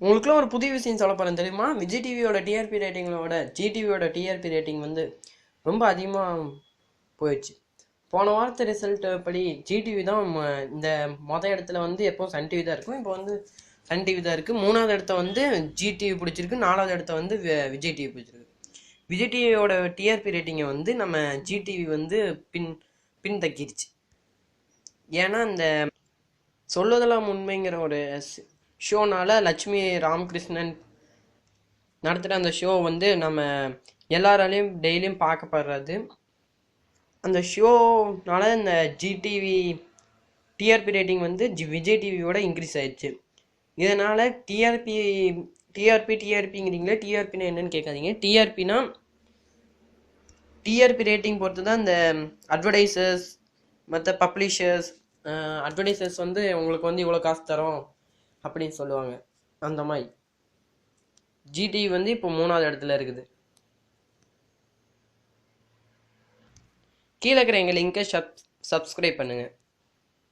உங்களுக்குலாம் ஒரு புதிய விஷயம் சொல்ல போகிறேன் தெரியுமா? விஜய் டிவியோட டிஆர்பி ரேட்டிங்களோட ஜிடிவியோட டிஆர்பி ரேட்டிங் வந்து ரொம்ப அதிகமாக போயிடுச்சு. போன வாரத்து ரிசல்ட்டு படி ஜிடிவி தான் ம- இந்த மொதல் இடத்துல வந்து எப்போவும் சன் டிவி தான் இருக்கும். இப்போ வந்து சன் டிவி தான் இருக்குது மூணாவது இடத்த வந்து ஜிடிவி பிடிச்சிருக்கு. நாலாவது இடத்த வந்து வி- விஜய் டிவி பிடிச்சிருக்கு. விஜய் டிவியோட டிஆர்பி ரேட்டிங்கை வந்து நம்ம ஜிடிவி வந்து பின் பின்தக்கிருச்சு. ஏன்னா இந்த சொல்லுதெல்லாம் உண்மைங்கிற ஒரு ஷோனால் லட்சுமி ராமகிருஷ்ணன் நடத்துகிற அந்த ஷோ வந்து நம்ம எல்லாராலையும் டெய்லியும் பார்க்கப்படுறது. அந்த ஷோனால் இந்த ஜிடிவி டிஆர்பி ரேட்டிங் வந்து ஜி விஜய் டிவியோட இன்க்ரீஸ் ஆயிடுச்சு. இதனால் டிஆர்பி டிஆர்பி டிஆர்பிங்கிறீங்களே டிஆர்பினா என்னன்னு கேட்காதீங்க. டிஆர்பினா டிஆர்பி ரேட்டிங் பொறுத்து தான் இந்த அட்வர்டைசர்ஸ் மற்ற பப்ளிஷர்ஸ் அட்வர்டைசர்ஸ் வந்து உங்களுக்கு வந்து இவ்வளோ காசு தரோம். அப்படின்னு சொல்லுவாங்க. அந்த மாதிரி. ஜிடிவி வந்து இப்போ மூணாவது இடத்துல இருக்குது. கீழே இருக்கிற எங்கள் லிங்கை சப் சப்ஸ்கிரைப் பண்ணுங்கள்